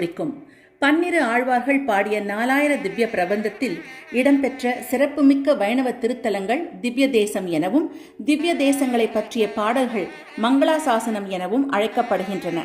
குறிக்கும். பன்னிரு ஆழ்வார்கள் பாடிய நாலாயிர திவ்ய பிரபந்தத்தில் இடம்பெற்ற சிறப்புமிக்க வைணவ திருத்தலங்கள் திவ்ய தேசம் எனவும் திவ்ய தேசங்களை பற்றிய பாடல்கள் மங்களாசாசனம் எனவும் அழைக்கப்படுகின்றன.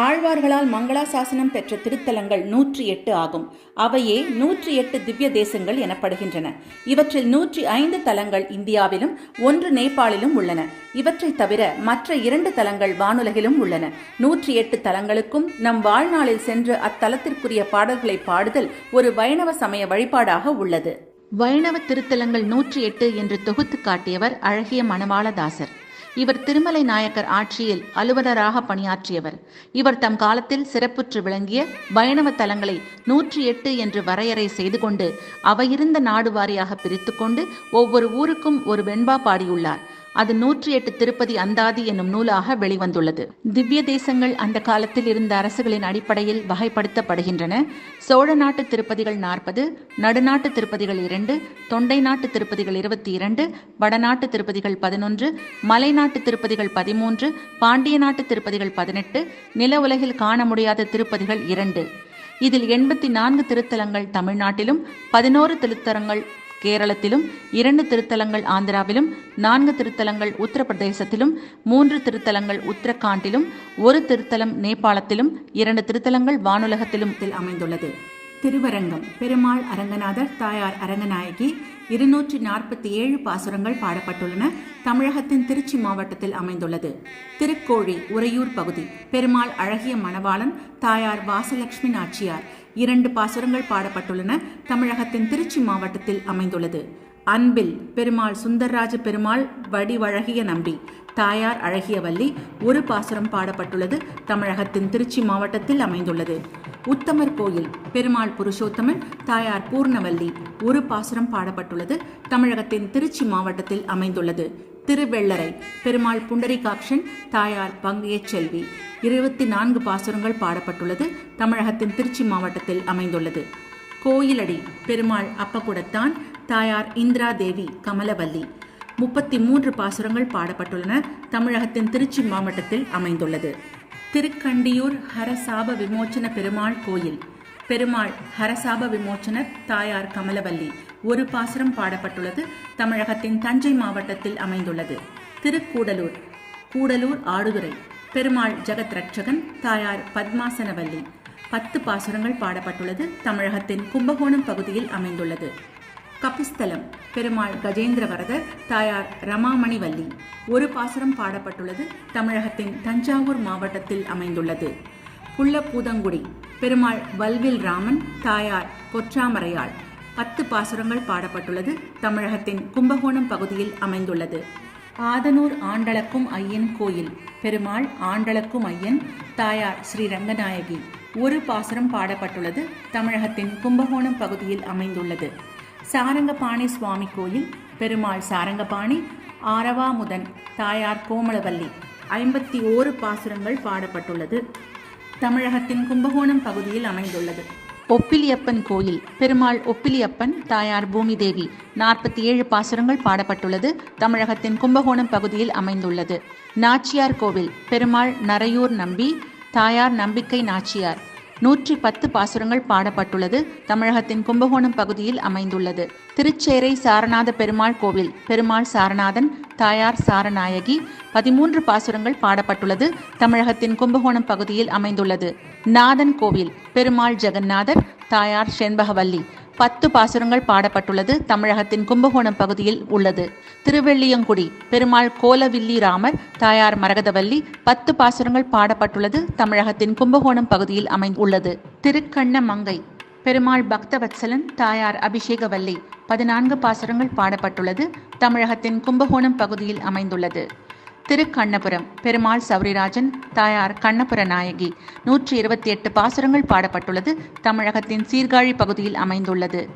ஆழ்வார்களால் மங்களாசாசனம் பெற்ற திருத்தலங்கள் நூற்றி எட்டு ஆகும். அவையே நூற்றி எட்டு திவ்ய தேசங்கள் எனப்படுகின்றன. இவற்றில் நூற்றி ஐந்து தலங்கள் இந்தியாவிலும் ஒன்று நேபாளிலும் உள்ளன. இவற்றை தவிர மற்ற இரண்டு தலங்கள் வானுலகிலும் உள்ளன. நூற்றி எட்டு தலங்களுக்கும் நம் வாழ்நாளில் சென்று அத்தலத்திற்குரிய பாடல்களை பாடுதல் ஒரு வைணவ சமய வழிபாடாக உள்ளது. வைணவ திருத்தலங்கள் நூற்றி எட்டு என்று தொகுத்து காட்டியவர் அழகிய மணவாளதாசர் இவர் திருமலை நாயக்கர் ஆட்சியில் அலுவலராக பணியாற்றியவர். இவர் தம் காலத்தில் சிறப்புற்று விளங்கிய வைணவ தலங்களை நூற்றி எட்டு என்று வரையறை செய்து கொண்டு அவையிருந்த நாடு வாரியாக பிரித்து கொண்டு ஒவ்வொரு ஊருக்கும் ஒரு வெண்பா பாடியுள்ளார். அது நூற்றி எட்டு திருப்பதி அந்தாதி என்னும் நூலாக வெளிவந்துள்ளது. திவ்ய தேசங்கள் அந்த காலத்தில் இருந்த அரசுகளின் அடிப்படையில் வகைப்படுத்தப்படுகின்றன. சோழ நாட்டு திருப்பதிகள் நாற்பது நடுநாட்டு திருப்பதிகள் இரண்டு தொண்டை நாட்டு திருப்பதிகள் இருபத்தி இரண்டு வடநாட்டு திருப்பதிகள் பதினொன்று மலைநாட்டு திருப்பதிகள் பதிமூன்று பாண்டிய நாட்டு திருப்பதிகள் பதினெட்டு நில உலகில் காண முடியாத திருப்பதிகள் இரண்டு. இதில் எண்பத்தி நான்கு திருத்தலங்கள் தமிழ்நாட்டிலும் பதினோரு திருத்தலங்கள் கேரளத்திலும் இரண்டு திருத்தலங்கள் ஆந்திராவிலும் நான்கு திருத்தலங்கள் உத்தரப்பிரதேசத்திலும் மூன்று திருத்தலங்கள் உத்தரகாண்டிலும் ஒரு திருத்தலம் நேபாளத்திலும் இரண்டு திருத்தலங்கள் வானுலகத்திலும் அமைந்துள்ளது. திருவரங்கம் பெருமாள் அரங்கநாதர் தாயார் அரங்கநாயகி இருநூற்றி நாற்பத்தி ஏழு பாசுரங்கள் பாடப்பட்டுள்ளன. தமிழகத்தின் திருச்சி மாவட்டத்தில் அமைந்துள்ளது. திருக்கோழி உறையூர் பகுதி பெருமாள் அழகிய மணவாளன் தாயார் வாசலட்சுமி நாச்சியார் இரண்டு பாசுரங்கள் பாடப்பட்டுள்ளன தமிழகத்தின் திருச்சி மாவட்டத்தில் அமைந்துள்ளது. அன்பில் பெருமாள் சுந்தர்ராஜ பெருமாள் வடிவழகிய நம்பி. தாயார் அழகிய வள்ளி ஒரு பாசுரம் பாடப்பட்டுள்ளது தமிழகத்தின் திருச்சி மாவட்டத்தில் அமைந்துள்ளது. உத்தமர் கோயில் பெருமாள் புருஷோத்தமன் தாயார் பூர்ணவல்லி ஒரு பாசுரம் பாடப்பட்டுள்ளது தமிழகத்தின் திருச்சி மாவட்டத்தில் அமைந்துள்ளது. திருவெள்ளரை பெருமாள் புண்டரிகாக்ஷன் தாயார் பங்கைய செல்வி இருபத்தி நான்கு பாசுரங்கள் பாடப்பட்டுள்ளது தமிழகத்தின் திருச்சி மாவட்டத்தில் அமைந்துள்ளது. கோயிலடி பெருமாள் அப்பகுடத்தான் தாயார் இந்திரா தேவி கமலவல்லி. முப்பத்தி மூன்று பாசுரங்கள் பாடப்பட்டுள்ளன தமிழகத்தின் திருச்சி மாவட்டத்தில் அமைந்துள்ளது. திருக்கண்டியூர் ஹரசாப விமோச்சன பெருமாள் கோயில். பெருமாள் ஹரசாப விமோச்சனர் தாயார் கமலவல்லி ஒரு பாசுரம் பாடப்பட்டுள்ளது. தமிழகத்தின் தஞ்சை மாவட்டத்தில் அமைந்துள்ளது. திருக்கூடலூர் கூடலூர் ஆடுதுறை பெருமாள் ஜெகத் ரட்சகன் தாயார் பத்மாசனவல்லி பத்து பாசுரங்கள் பாடப்பட்டுள்ளது. தமிழகத்தின் கும்பகோணம் பகுதியில் அமைந்துள்ளது. கபிஸ்தலம் பெருமாள் கஜேந்திரவரதர் தாயார் ரமாமணிவல்லி ஒரு பாசுரம் பாடப்பட்டுள்ளது. தமிழகத்தின் தஞ்சாவூர் மாவட்டத்தில் அமைந்துள்ளது. புள்ளப்பூதங்குடி பெருமாள் வல்வில் ராமன் தாயார் பொற்றாமரையாள். பத்து பாசுரங்கள் பாடப்பட்டுள்ளது. தமிழகத்தின் கும்பகோணம் பகுதியில் அமைந்துள்ளது. ஆதனூர் ஆண்டளக்கும் ஐயன் கோயில் பெருமாள் ஆண்டளக்கும் ஐயன் தாயார் ஸ்ரீ ரங்கநாயகி. ஒரு பாசுரம் பாடப்பட்டுள்ளது. தமிழகத்தின் கும்பகோணம் பகுதியில் அமைந்துள்ளது. சாரங்கபாணி சுவாமி கோயில் பெருமாள் சாரங்கபாணி ஆரவாமுதன் தாயார் கோமலவல்லி ஐம்பத்தி ஓரு பாசுரங்கள் பாடப்பட்டுள்ளது. தமிழகத்தின் கும்பகோணம் பகுதியில் அமைந்துள்ளது. ஒப்பிலியப்பன் கோயில் பெருமாள் ஒப்பிலியப்பன் தாயார் பூமிதேவி நாற்பத்தி ஏழு பாசுரங்கள் பாடப்பட்டுள்ளது தமிழகத்தின் கும்பகோணம் பகுதியில் அமைந்துள்ளது. நாச்சியார் கோவில் பெருமாள் நரையூர் நம்பி தாயார் நம்பிக்கை நாச்சியார். நூற்றி பத்து பாசுரங்கள் பாடப்பட்டுள்ளது. தமிழகத்தின் கும்பகோணம் பகுதியில் அமைந்துள்ளது. திருச்சேரை சாரநாத பெருமாள் கோவில் பெருமாள் சாரநாதன் தாயார் சாரநாயகி பதிமூன்று பாசுரங்கள் பாடப்பட்டுள்ளது. தமிழகத்தின் கும்பகோணம் பகுதியில் அமைந்துள்ளது. நாதன் கோவில் பெருமாள் ஜெகநாதர் தாயார் செண்பகவல்லி பத்து பாசுரங்கள் பாடப்பட்டுள்ளது தமிழகத்தின் கும்பகோணம் பகுதியில் உள்ளது. திருவெள்ளியங்குடி பெருமாள் கோலவில்லி ராமர் தாயார் மரகதவல்லி பத்து பாசுரங்கள் பாடப்பட்டுள்ளது தமிழகத்தின் கும்பகோணம் பகுதியில் அமைந்துள்ளது. திருக்கண்ணமங்கை பெருமாள் பக்தவத்சலன் தாயார் அபிஷேகவல்லி பதினான்கு பாசுரங்கள் பாடப்பட்டுள்ளது தமிழகத்தின் கும்பகோணம் பகுதியில் அமைந்துள்ளது. திருக்கண்ணபுரம். பெருமாள் சௌரிராஜன் தாயார் கண்ணபுர நாயகி. நூற்றி இருபத்தி எட்டு பாசுரங்கள் பாடப்பட்டுள்ளது. தமிழகத்தின் சீர்காழி பகுதியில் அமைந்துள்ளது.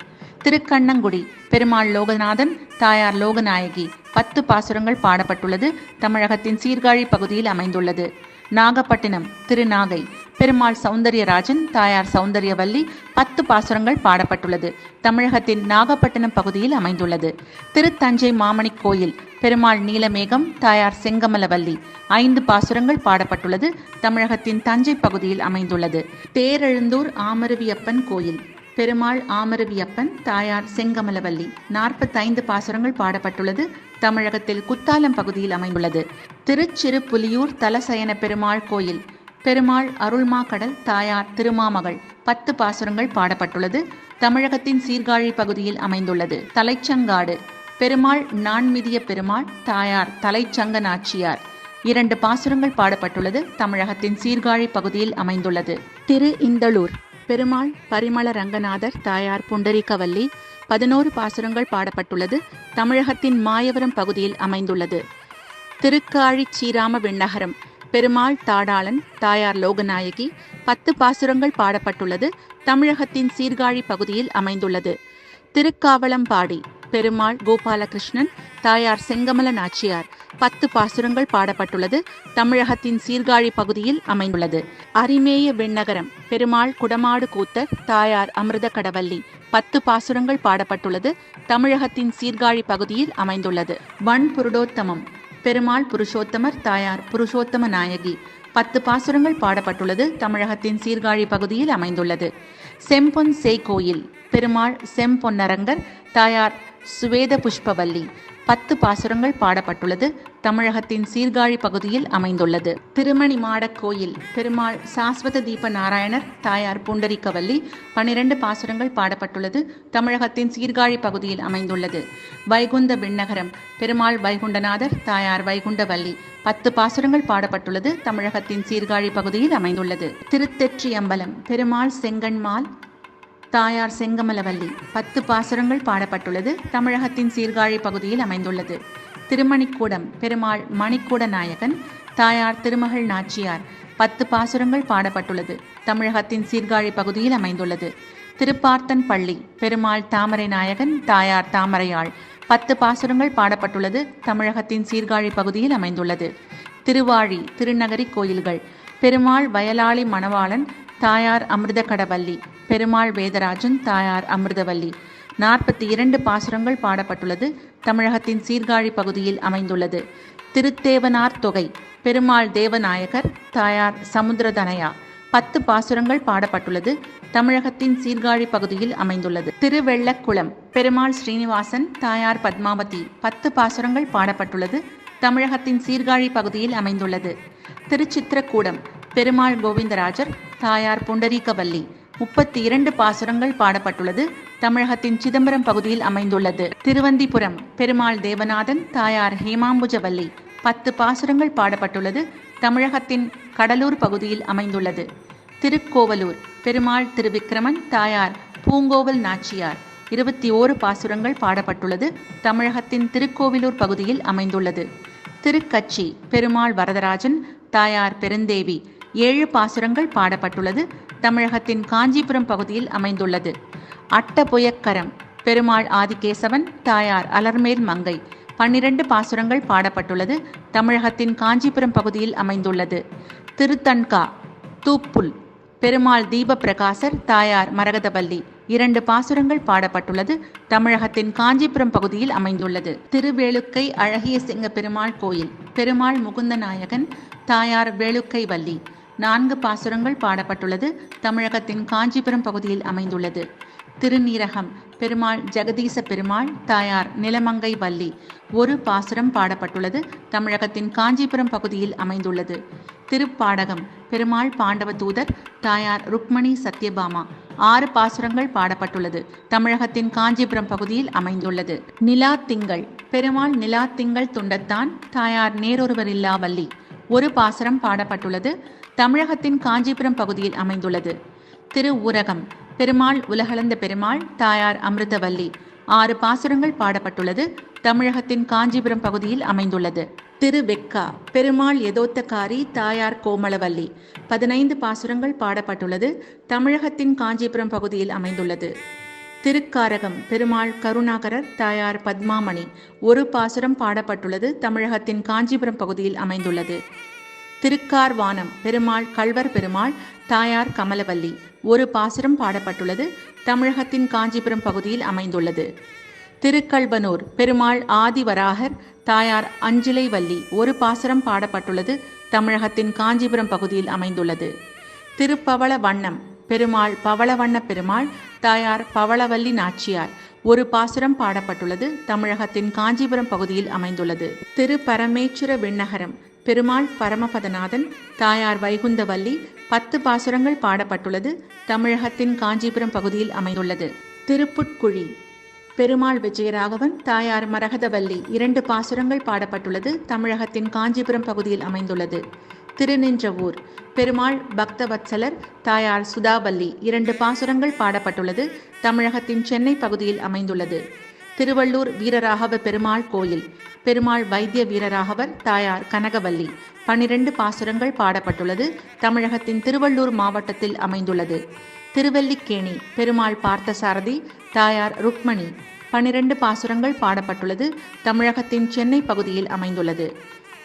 திருக்கண்ணங்குடி. பெருமாள் லோகநாதன் தாயார் லோகநாயகி. பத்து பாசுரங்கள் பாடப்பட்டுள்ளது. தமிழகத்தின் சீர்காழி பகுதியில் அமைந்துள்ளது. நாகப்பட்டினம் திருநாகை. பெருமாள் சௌந்தரியராஜன் தாயார் சௌந்தரியவல்லி பத்து பாசுரங்கள் பாடப்பட்டுள்ளது. தமிழகத்தின் நாகப்பட்டினம் பகுதியில் அமைந்துள்ளது. திருத்தஞ்சை மாமணி கோயில் பெருமாள் நீலமேகம் தாயார் செங்கமலவல்லி ஐந்து பாசுரங்கள் பாடப்பட்டுள்ளது. தமிழகத்தின் தஞ்சை பகுதியில் அமைந்துள்ளது. தேரெழுந்தூர் ஆமருவியப்பன் கோயில் பெருமாள் ஆமருவியப்பன் தாயார் செங்கமலவல்லி நாற்பத்தைந்து பாசுரங்கள் பாடப்பட்டுள்ளது. தமிழகத்தில் குத்தாலம் பகுதியில் அமைந்துள்ளது. திருச்சிறுபுலியூர் தலசயன பெருமாள் கோயில் பெருமாள் அருள்மாக்கடல் தாயார் திருமாமகள். பத்து பாசுரங்கள் பாடப்பட்டுள்ளது. தமிழகத்தின் சீர்காழி பகுதியில் அமைந்துள்ளது. தலைச்சங்காடு. பெருமாள் நான்மிதிய பெருமாள் தாயார் தலைச்சங்க நாச்சியார் இரண்டு பாசுரங்கள் பாடப்பட்டுள்ளது. தமிழகத்தின் சீர்காழி பகுதியில் அமைந்துள்ளது. திரு இந்தளூர் பெருமாள் பரிமள ரங்கநாதர் தாயார் புண்டரிகவல்லி பதினோரு பாசுரங்கள் பாடப்பட்டுள்ளது. தமிழகத்தின் மாயவரம் பகுதியில் அமைந்துள்ளது. திருக்காழி ஸ்ரீராம விண்ணகரம். பெருமாள் தாடாளன் தாயார் லோகநாயகி பத்து பாசுரங்கள் பாடப்பட்டுள்ளது. தமிழகத்தின் சீர்காழி பகுதியில் அமைந்துள்ளது. திருக்காவளம்பாடி பெருமாள் கோபாலகிருஷ்ணன் தாயார் செங்கமல நாச்சியார் பத்து பாசுரங்கள் பாடப்பட்டுள்ளது. தமிழகத்தின் சீர்காழி பகுதியில் அமைந்துள்ளது. அரிமேய வெண்ணகரம் பெருமாள் குடமாடு கூத்தர் தாயார் அமிர்த கடவல்லி பத்து பாசுரங்கள் பாடப்பட்டுள்ளது. தமிழகத்தின் சீர்காழி பகுதியில் அமைந்துள்ளது. வன் புருடோத்தமம் பெருமாள் புருஷோத்தமர் தாயார் புருஷோத்தம நாயகி. பத்து பாசுரங்கள் பாடப்பட்டுள்ளது. தமிழகத்தின் சீர்காழி பகுதியில் அமைந்துள்ளது. செம்பொன் சேய் கோயில் பெருமாள் செம்பொன்னரங்கர் தாயார் சுவேத புஷ்பவல்லி. பத்து பாசுரங்கள் பாடப்பட்டுள்ளது. தமிழகத்தின் சீர்காழி பகுதியில் அமைந்துள்ளது. திருமணி மாடக் கோயில் பெருமாள் சாஸ்வத தீப நாராயணர் தாயார் புண்டரிக்கவல்லி பனிரெண்டு பாசுரங்கள் பாடப்பட்டுள்ளது. தமிழகத்தின் சீர்காழி பகுதியில் அமைந்துள்ளது. வைகுந்த விண்ணகரம் பெருமாள் வைகுண்டநாதர் தாயார் வைகுண்டவல்லி பத்து பாசுரங்கள் பாடப்பட்டுள்ளது. தமிழகத்தின் சீர்காழி பகுதியில் அமைந்துள்ளது. திருத்தெற்றி அம்பலம் பெருமாள் செங்கன்மால் தாயார் செங்கமலவல்லி. பத்து பாசுரங்கள் பாடப்பட்டுள்ளது. தமிழகத்தின் சீர்காழி பகுதியில் அமைந்துள்ளது. திருமணிக்கூடம் பெருமாள் மணிக்கூட நாயகன் தாயார் திருமகள் நாச்சியார் பத்து பாசுரங்கள் பாடப்பட்டுள்ளது. தமிழகத்தின் சீர்காழி பகுதியில் அமைந்துள்ளது. திருப்பார்த்தன் பள்ளி பெருமாள் தாமரை நாயகன் தாயார் தாமரையாள் பத்து பாசுரங்கள் பாடப்பட்டுள்ளது. தமிழகத்தின் சீர்காழி பகுதியில் அமைந்துள்ளது. திருவாழி திருநகரி கோயில்கள். பெருமாள் வயலாளி மணவாளன் தாயார் அமிர்த கடவல்லி பெருமாள் வேதராஜன் தாயார் அமிர்தவல்லி. நாற்பத்தி இரண்டு பாசுரங்கள் பாடப்பட்டுள்ளது. தமிழகத்தின் சீர்காழி பகுதியில் அமைந்துள்ளது. திருத்தேவனார் தொகை பெருமாள் தேவநாயகர் தாயார் சமுத்திரதனையா. பத்து பாசுரங்கள் பாடப்பட்டுள்ளது. தமிழகத்தின் சீர்காழி பகுதியில் அமைந்துள்ளது. திருவெள்ளக்குளம் பெருமாள் ஸ்ரீனிவாசன் தாயார் பத்மாவதி. பத்து பாசுரங்கள் பாடப்பட்டுள்ளது. தமிழகத்தின் சீர்காழி பகுதியில் அமைந்துள்ளது. திருச்சித்திரக்கூடம் பெருமாள் கோவிந்தராஜர் தாயார் புண்டரீகவல்லி முப்பத்தி இரண்டு பாசுரங்கள் பாடப்பட்டுள்ளது. தமிழகத்தின் சிதம்பரம் பகுதியில் அமைந்துள்ளது. திருவந்திபுரம் பெருமாள் தேவநாதன் தாயார் ஹேமாம்புஜவல்லி பத்து பாசுரங்கள் பாடப்பட்டுள்ளது. தமிழகத்தின் கடலூர் பகுதியில் அமைந்துள்ளது. திருக்கோவலூர் பெருமாள் திருவிக்கிரமன் தாயார் பூங்கோவல் நாச்சியார் இருபத்தி ஓரு பாசுரங்கள் பாடப்பட்டுள்ளது. தமிழகத்தின் திருக்கோவிலூர் பகுதியில் அமைந்துள்ளது. திருக்கச்சி பெருமாள் வரதராஜன் தாயார் பெருந்தேவி ஏழு பாசுரங்கள் பாடப்பட்டுள்ளது. தமிழகத்தின் காஞ்சிபுரம் பகுதியில் அமைந்துள்ளது. அட்டபுயக்கரம் பெருமாள் ஆதிகேசவன் தாயார் அலர்மேல் மங்கை பன்னிரண்டு பாசுரங்கள் பாடப்பட்டுள்ளது. தமிழகத்தின் காஞ்சிபுரம் பகுதியில் அமைந்துள்ளது. திருத்தன்கா தூப்புல் பெருமாள் தீப பிரகாசர் தாயார் மரகதவல்லி இரண்டு பாசுரங்கள் பாடப்பட்டுள்ளது. தமிழகத்தின் காஞ்சிபுரம் பகுதியில் அமைந்துள்ளது. திருவேளுக்கை அழகிய சிங்க பெருமாள் கோயில் பெருமாள் முகுந்த நாயகன் தாயார் வேளுக்கை வள்ளி நான்கு பாசுரங்கள் பாடப்பட்டுள்ளது. தமிழகத்தின் காஞ்சிபுரம் பகுதியில் அமைந்துள்ளது. திருநீரகம் பெருமாள் ஜெகதீச பெருமாள் தாயார் நிலமங்கை வள்ளி ஒரு பாசுரம் பாடப்பட்டுள்ளது. தமிழகத்தின் காஞ்சிபுரம் பகுதியில் அமைந்துள்ளது. திருப்பாடகம் பெருமாள் பாண்டவ தூதர் தாயார் ருக்மணி சத்யபாமா ஆறு பாசுரங்கள் பாடப்பட்டுள்ளது. தமிழகத்தின் காஞ்சிபுரம் பகுதியில் அமைந்துள்ளது. நிலா திங்கள் பெருமாள் நிலா திங்கள் துண்டத்தான் தாயார் நேரொருவரில்லா வள்ளி ஒரு பாசுரம் பாடப்பட்டுள்ளது. தமிழகத்தின் காஞ்சிபுரம் பகுதியில் அமைந்துள்ளது. திரு ஊரகம் பெருமாள் உலகளந்த பெருமாள் தாயார் அமிர்தவல்லி ஆறு பாசுரங்கள் பாடப்பட்டுள்ளது. தமிழகத்தின் காஞ்சிபுரம் பகுதியில் அமைந்துள்ளது. திரு வெக்கா பெருமாள் எதோத்தக்காரி தாயார் கோமளவல்லி பதினைந்து பாசுரங்கள் பாடப்பட்டுள்ளது. தமிழகத்தின் காஞ்சிபுரம் பகுதியில் அமைந்துள்ளது. திருக்காரகம் பெருமாள் கருணாகரர் தாயார் பத்மாமணி. ஒரு பாசுரம் பாடப்பட்டுள்ளது தமிழகத்தின் காஞ்சிபுரம் பகுதியில் அமைந்துள்ளது. திருக்கார்வானம் பெருமாள் கல்வர் பெருமாள் தாயார் கமலவல்லி. ஒரு பாசுரம் பாடப்பட்டுள்ளது தமிழகத்தின் காஞ்சிபுரம் பகுதியில் அமைந்துள்ளது. திருக்கல்பனூர் பெருமாள் ஆதிவராகர் தாயார் அஞ்சிலை வள்ளி ஒரு பாசுரம் பாடப்பட்டுள்ளது தமிழகத்தின் காஞ்சிபுரம் பகுதியில் அமைந்துள்ளது. திருப்பவள வண்ணம் பெருமாள் பவளவண்ண பெருமாள் தாயார் பவளவல்லி நாச்சியார். ஒரு பாசுரம் பாடப்பட்டுள்ளது. தமிழகத்தின் காஞ்சிபுரம் பகுதியில் அமைந்துள்ளது. திரு பரமேச்சுர விண்ணகரம் பெருமாள் பரமபதநாதன் தாயார் வைகுந்தவல்லி பத்து பாசுரங்கள் பாடப்பட்டுள்ளது. தமிழகத்தின் காஞ்சிபுரம் பகுதியில் அமைந்துள்ளது. திருப்புட்குழி பெருமாள் விஜயராகவன் தாயார் மரகதவல்லி இரண்டு பாசுரங்கள் பாடப்பட்டுள்ளது. தமிழகத்தின் காஞ்சிபுரம் பகுதியில் அமைந்துள்ளது. திருநின்றவூர். பெருமாள் பக்தவத்சலர் தாயார் சுதாவல்லி இரண்டு பாசுரங்கள் பாடப்பட்டுள்ளது. தமிழகத்தின் சென்னை பகுதியில் அமைந்துள்ளது. திருவள்ளூர் வீரராகவ பெருமாள் கோயில். பெருமாள் வைத்திய வீரராகவர் தாயார் கனகவல்லி பனிரெண்டு பாசுரங்கள் பாடப்பட்டுள்ளது. தமிழகத்தின் திருவள்ளூர் மாவட்டத்தில் அமைந்துள்ளது. திருவல்லிக்கேணி பெருமாள் பார்த்தசாரதி தாயார் ருக்மணி பனிரெண்டு பாசுரங்கள் பாடப்பட்டுள்ளது. தமிழகத்தின் சென்னை பகுதியில் அமைந்துள்ளது.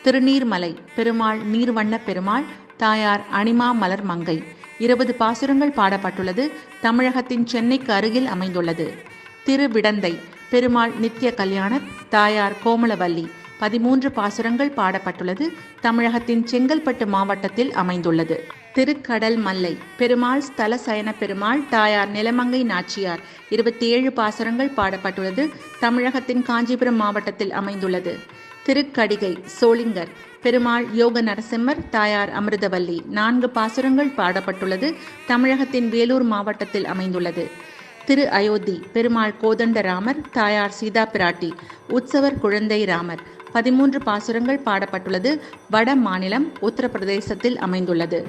திருநீர்மலை பெருமாள் நீர்வண்ண பெருமாள் தாயார் அனிமா மலர் மங்கை. இருபது பாசுரங்கள் பாடப்பட்டுள்ளது. தமிழகத்தின் சென்னைக்கு அருகில் அமைந்துள்ளது. திருவிடந்தை பெருமாள் நித்ய கல்யாணர் தாயார் கோமலவல்லி. பதிமூன்று பாசுரங்கள் பாடப்பட்டுள்ளது. தமிழகத்தின் செங்கல்பட்டு மாவட்டத்தில் அமைந்துள்ளது. திருக்கடல் மல்லை பெருமாள் ஸ்தல சயன பெருமாள் தாயார் நிலமங்கை நாச்சியார். இருபத்தி ஏழு பாசுரங்கள் பாடப்பட்டுள்ளது. தமிழகத்தின் காஞ்சிபுரம் மாவட்டத்தில் அமைந்துள்ளது. திருக்கடிகை சோளிங்கர் பெருமாள் யோக நரசிம்மர் தாயார் அமிர்தவல்லி நான்கு பாசுரங்கள் பாடப்பட்டுள்ளது. தமிழகத்தின் வேலூர் மாவட்டத்தில் அமைந்துள்ளது. திரு அயோத்தி பெருமாள் கோதண்டராமர் தாயார் சீதா பிராட்டி உற்சவர் குழந்தை ராமர் பதிமூன்று பாசுரங்கள் பாடப்பட்டுள்ளது. வட மாநிலம் உத்தரப்பிரதேசத்தில் அமைந்துள்ளது.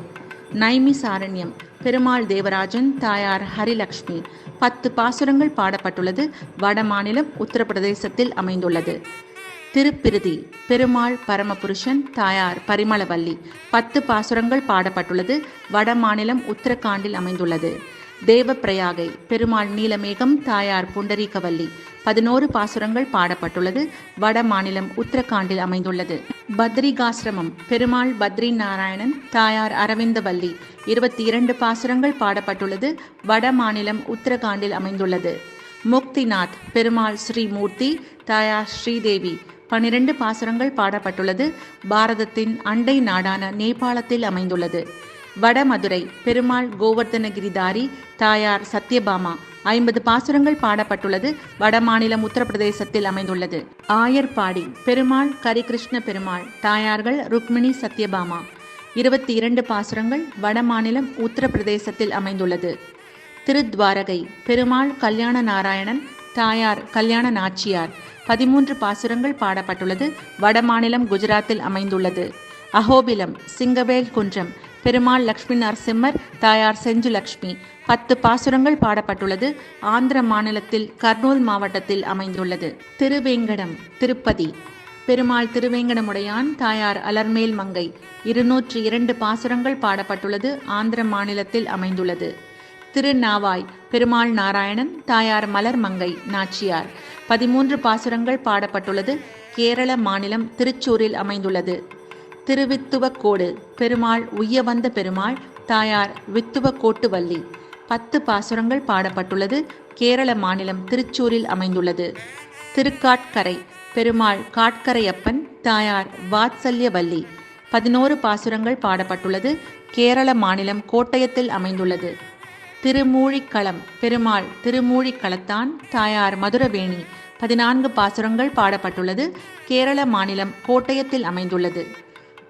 நைமி சாரண்யம் பெருமாள் தேவராஜன் தாயார் ஹரிலக்ஷ்மி பத்து பாசுரங்கள் பாடப்பட்டுள்ளது. வட மாநிலம் உத்தரப்பிரதேசத்தில் அமைந்துள்ளது. திருப்பிருதி பெருமாள் பரமபுருஷன் தாயார் பரிமளவல்லி. பத்து பாசுரங்கள் பாடப்பட்டுள்ளது. வட மாநிலம் உத்தரகாண்டில் அமைந்துள்ளது. தேவப்பிரயாகை பெருமாள் நீலமேகம் தாயார் புண்டரீகவல்லி. பதினோரு பாசுரங்கள் பாடப்பட்டுள்ளது. வட மாநிலம் உத்தரகாண்டில் அமைந்துள்ளது. பத்ரிகாசிரமம் பெருமாள் பத்ரி நாராயணன் தாயார் அரவிந்தவல்லி. இருபத்தி இரண்டு பாசுரங்கள் பாடப்பட்டுள்ளது. வட மாநிலம் உத்தரகாண்டில் அமைந்துள்ளது. முக்திநாத் பெருமாள் ஸ்ரீமூர்த்தி தாயார் ஸ்ரீதேவி. பனிரெண்டு பாசுரங்கள் பாடப்பட்டுள்ளது. பாரதத்தின் அண்டை நாடான நேபாளத்தில் அமைந்துள்ளது. வடமதுரை பெருமாள் கோவர்தனகிரிதாரி தாயார் சத்யபாமா ஐம்பது பாசுரங்கள் பாடப்பட்டுள்ளது. வடமாநிலம் உத்தரப்பிரதேசத்தில் அமைந்துள்ளது. ஆயர்பாடி பெருமாள் கரிகிருஷ்ண பெருமாள் தாயார்கள் ருக்மிணி சத்யபாமா இருபத்தி இரண்டு பாசுரங்கள் வடமாநிலம் உத்தரப்பிரதேசத்தில் அமைந்துள்ளது. திருத்வாரகை பெருமாள் கல்யாண நாராயணன் தாயார் கல்யாண நாச்சியார் பதிமூன்று பாசுரங்கள் பாடப்பட்டுள்ளது. வடமாநிலம் குஜராத்தில் அமைந்துள்ளது. அஹோபிலம் சிங்கவேல் குன்றம் பெருமாள் லக்ஷ்மி நரசிம்மர் தாயார் செஞ்சு லக்ஷ்மி பத்து பாசுரங்கள் பாடப்பட்டுள்ளது. ஆந்திர மாநிலத்தில் கர்னூல் மாவட்டத்தில் அமைந்துள்ளது. திருவேங்கடம் திருப்பதி. பெருமாள் திருவேங்கடமுடையான் தாயார் அலர்மேல் மங்கை இருநூற்றி இரண்டு பாசுரங்கள் பாடப்பட்டுள்ளது. ஆந்திர மாநிலத்தில் அமைந்துள்ளது. திருநாவாய் பெருமாள் நாராயணன் தாயார் மலர் மங்கை நாச்சியார். பதிமூன்று பாசுரங்கள் பாடப்பட்டுள்ளது. கேரள மாநிலம் திருச்சூரில் அமைந்துள்ளது. திருவித்துவக்கோடு பெருமாள் உய்ய வந்த பெருமாள் தாயார் வித்துவக்கோட்டு வள்ளி பத்து பாசுரங்கள் பாடப்பட்டுள்ளது. கேரள மாநிலம் திருச்சூரில் அமைந்துள்ளது. திருக்காட்கரை பெருமாள் காட்கரையப்பன் தாயார் வாத்சல்யவல்லி பதினோரு பாசுரங்கள் பாடப்பட்டுள்ளது. கேரள மாநிலம் கோட்டயத்தில் அமைந்துள்ளது. திருமூழிக்களம் பெருமாள் திருமூழிக்களத்தான் தாயார் மதுரவேணி. பதினான்கு பாசுரங்கள் பாடப்பட்டுள்ளது. கேரள மாநிலம் கோட்டயத்தில் அமைந்துள்ளது.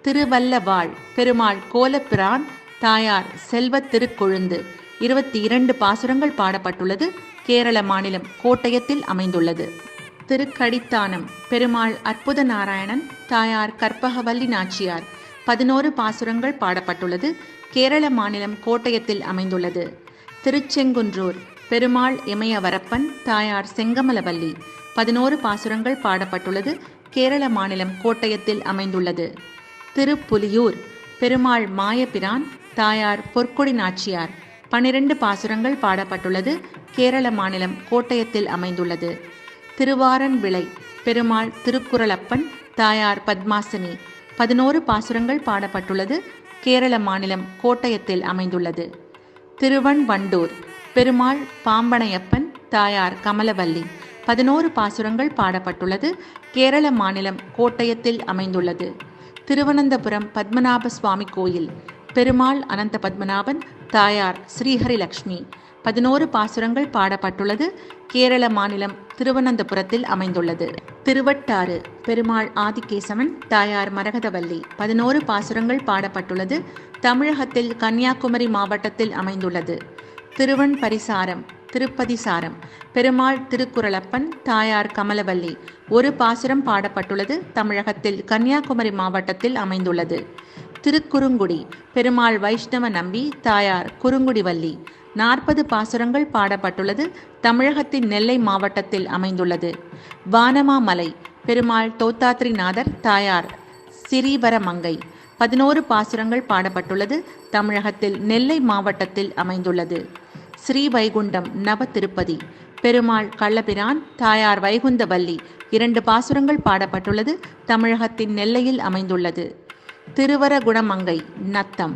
திருவல்லவாள் பெருமாள் கோலப்பிரான் தாயார் செல்வ திருக்கொழுந்து. இருபத்தி இரண்டு பாசுரங்கள் பாடப்பட்டுள்ளது. கேரள மாநிலம் கோட்டயத்தில் அமைந்துள்ளது. திருக்கடித்தானம் பெருமாள் அற்புத நாராயணன் தாயார் கற்பகவல்லி நாச்சியார். பதினோரு பாசுரங்கள் பாடப்பட்டுள்ளது. கேரள மாநிலம் கோட்டயத்தில் அமைந்துள்ளது. திருச்செங்குன்றூர் பெருமாள் இமயவரப்பன் தாயார் செங்கமலவல்லி. பதினோரு பாசுரங்கள் பாடப்பட்டுள்ளது. கேரள மாநிலம் கோட்டயத்தில் அமைந்துள்ளது. திருப்புலியூர் பெருமாள் மாயபிரான் தாயார் பொற்கொடி நாச்சியார். பன்னிரண்டு பாசுரங்கள் பாடப்பட்டுள்ளது. கேரள மாநிலம் கோட்டயத்தில் அமைந்துள்ளது. திருவாரன் விளை பெருமாள் திருக்குறளப்பன் தாயார் பத்மாசினி. பதினோரு பாசுரங்கள் பாடப்பட்டுள்ளது. கேரள மாநிலம் கோட்டயத்தில் அமைந்துள்ளது. திருவண்வண்டூர் பெருமாள் பாம்பனையப்பன் தாயார் கமலவல்லி. பதினோரு பாசுரங்கள் பாடப்பட்டுள்ளது. கேரள மாநிலம் கோட்டயத்தில் அமைந்துள்ளது. திருவனந்தபுரம் பத்மநாப சுவாமி கோயில். பெருமாள் அனந்த பத்மநாபன் தாயார் ஸ்ரீஹரிலக்ஷ்மி. பதினோரு பாசுரங்கள் பாடப்பட்டுள்ளது. கேரள மாநிலம் திருவனந்தபுரத்தில் அமைந்துள்ளது. திருவட்டாறு பெருமாள் ஆதிகேசவன் தாயார் மரகதவல்லி பதினோரு பாசுரங்கள் பாடப்பட்டுள்ளது. தமிழகத்தில் கன்னியாகுமரி மாவட்டத்தில் அமைந்துள்ளது. திருவன் பரிசாரம் திருப்பதி சாரம் பெருமாள் திருக்குறளப்பன் தாயார் கமலவல்லி ஒரு பாசுரம் பாடப்பட்டுள்ளது. தமிழகத்தில் கன்னியாகுமரி மாவட்டத்தில் அமைந்துள்ளது. திருக்குறுங்குடி பெருமாள் வைஷ்ணவ நம்பி தாயார் குறுங்குடிவல்லி நாற்பது பாசுரங்கள் பாடப்பட்டுள்ளது. தமிழகத்தின் நெல்லை மாவட்டத்தில் அமைந்துள்ளது. வானமாமலை பெருமாள் தோத்தாத்ரிநாதர் தாயார் சிறீவரமங்கை பதினோரு பாசுரங்கள் பாடப்பட்டுள்ளது. தமிழகத்தில் நெல்லை மாவட்டத்தில் அமைந்துள்ளது. ஸ்ரீ வைகுண்டம் நவ திருப்பதி பெருமாள் கள்ளபிரான் தாயார் வைகுந்தவல்லி இரண்டு பாசுரங்கள் பாடப்பட்டுள்ளது. தமிழகத்தின் நெல்லையில் அமைந்துள்ளது. திருவரகுணமங்கை நத்தம்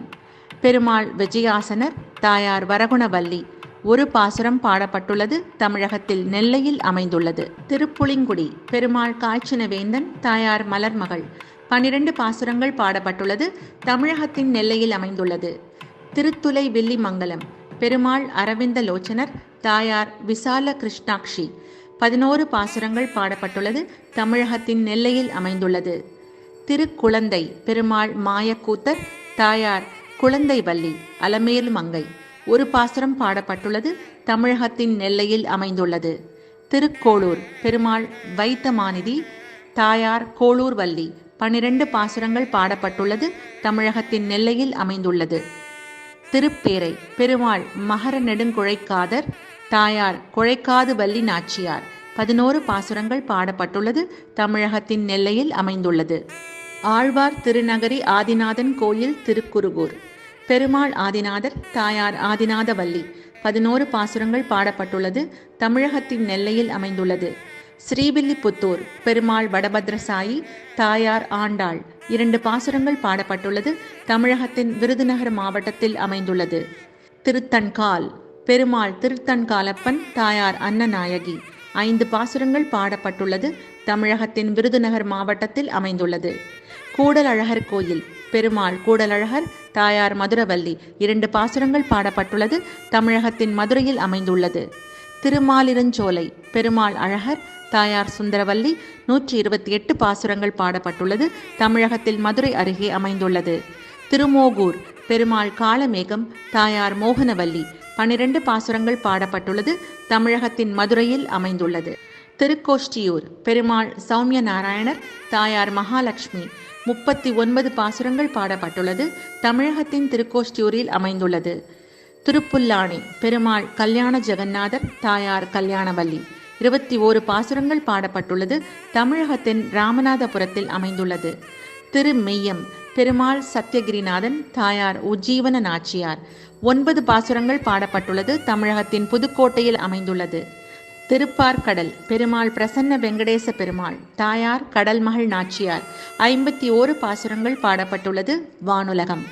பெருமாள் விஜயாசனர் தாயார் வரகுணவல்லி ஒரு பாசுரம் பாடப்பட்டுள்ளது. தமிழகத்தில் நெல்லையில் அமைந்துள்ளது. திருப்புளிங்குடி பெருமாள் காய்ச்சினவேந்தன் தாயார் மலர்மகள் பனிரெண்டு பாசுரங்கள் பாடப்பட்டுள்ளது. தமிழகத்தின் நெல்லையில் அமைந்துள்ளது. திருத்துலை வில்லிமங்கலம் பெருமாள் அரவிந்த லோச்சனர் தாயார் விசால கிருஷ்ணாக்ஷி பதினோரு பாசுரங்கள் பாடப்பட்டுள்ளது. தமிழகத்தின் நெல்லையில் அமைந்துள்ளது. திருக்குழந்தை பெருமாள் மாயக்கூத்தர் தாயார் குழந்தை வள்ளி அலமேலு மங்கை. ஒரு பாசுரம் பாடப்பட்டுள்ளது தமிழகத்தின் நெல்லையில் அமைந்துள்ளது. திருக்கோளூர் பெருமாள் வைத்தமானிதி தாயார் கோளூர் வள்ளி. பனிரெண்டு பாசுரங்கள் பாடப்பட்டுள்ளது தமிழகத்தின் நெல்லையில் அமைந்துள்ளது. திருப்பேரை பெருமாள் மகர நெடுங்குழைக்காதர் தாயார் குழைக்காது வள்ளி நாச்சியார். பதினோரு பாசுரங்கள் பாடப்பட்டுள்ளது தமிழகத்தின் நெல்லையில் அமைந்துள்ளது. ஆழ்வார் திருநகரி ஆதிநாதன் கோயில் திருக்குருகூர். பெருமாள் ஆதிநாதர் தாயார் ஆதிநாதவல்லி. பதினோரு பாசுரங்கள் பாடப்பட்டுள்ளது தமிழகத்தின் நெல்லையில் அமைந்துள்ளது. ஸ்ரீவில்லிபுத்தூர் பெருமாள் வடபத்ரசாயி தாயார் ஆண்டாள். இரண்டு பாசுரங்கள் பாடப்பட்டுள்ளது தமிழகத்தின் விருதுநகர் மாவட்டத்தில் அமைந்துள்ளது. திருத்தன்கால் பெருமாள் திருத்தன்காலப்பன் தாயார் அன்னநாயகி. ஐந்து பாசுரங்கள் பாடப்பட்டுள்ளது தமிழகத்தின் விருதுநகர் மாவட்டத்தில் அமைந்துள்ளது. கூடலழகர் கோயில். பெருமாள் கூடலழகர் தாயார் மதுரவல்லி இரண்டு பாசுரங்கள் பாடப்பட்டுள்ளது தமிழகத்தின் மதுரையில் அமைந்துள்ளது. திருமாலிருஞ்சோலை பெருமாள் அழகர் தாயார் சுந்தரவல்லி நூற்றி இருபத்தி எட்டு பாசுரங்கள் பாடப்பட்டுள்ளது தமிழகத்தில் மதுரை அருகே அமைந்துள்ளது. திருமோகூர் பெருமாள் காளமேகம் தாயார் மோகனவல்லி பனிரெண்டு பாசுரங்கள் பாடப்பட்டுள்ளது தமிழகத்தின் மதுரையில் அமைந்துள்ளது. திருக்கோஷ்டியூர் பெருமாள் சௌமிய நாராயணர் தாயார் மகாலட்சுமி முப்பத்தி ஒன்பது பாசுரங்கள் பாடப்பட்டுள்ளது. தமிழகத்தின் திருக்கோஷ்டியூரில் அமைந்துள்ளது. திருப்புல்லாணி பெருமாள் கல்யாண ஜெகநாதர் தாயார் கல்யாணவல்லி இருபத்தி ஓரு பாசுரங்கள் பாடப்பட்டுள்ளது. தமிழகத்தின் ராமநாதபுரத்தில் அமைந்துள்ளது. திருமெய்யம் பெருமாள் சத்யகிரிநாதன் தாயார் உஜ்ஜீவன நாச்சியார். ஒன்பது பாசுரங்கள் பாடப்பட்டுள்ளது. தமிழகத்தின் புதுக்கோட்டையில் அமைந்துள்ளது. திருப்பார்கடல் பெருமாள் பிரசன்ன வெங்கடேச பெருமாள் தாயார் கடல் மகள் நாச்சியார். ஐம்பத்தி ஓரு பாசுரங்கள் பாடப்பட்டுள்ளது வானுலகம்.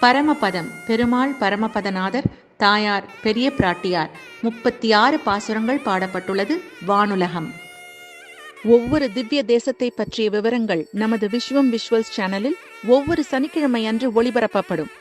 பரமபதம் பெருமாள் பரமபதநாதர் தாயார் பெரிய பிராட்டியார். முப்பத்தி ஆறு பாசுரங்கள் பாடப்பட்டுள்ளது வானுலகம். ஒவ்வொரு திவ்ய தேசத்தை பற்றிய விவரங்கள் நமது விஸ்வம் விஷுவல்ஸ் சேனலில் ஒவ்வொரு சனிக்கிழமை அன்று ஒளிபரப்பப்படும்.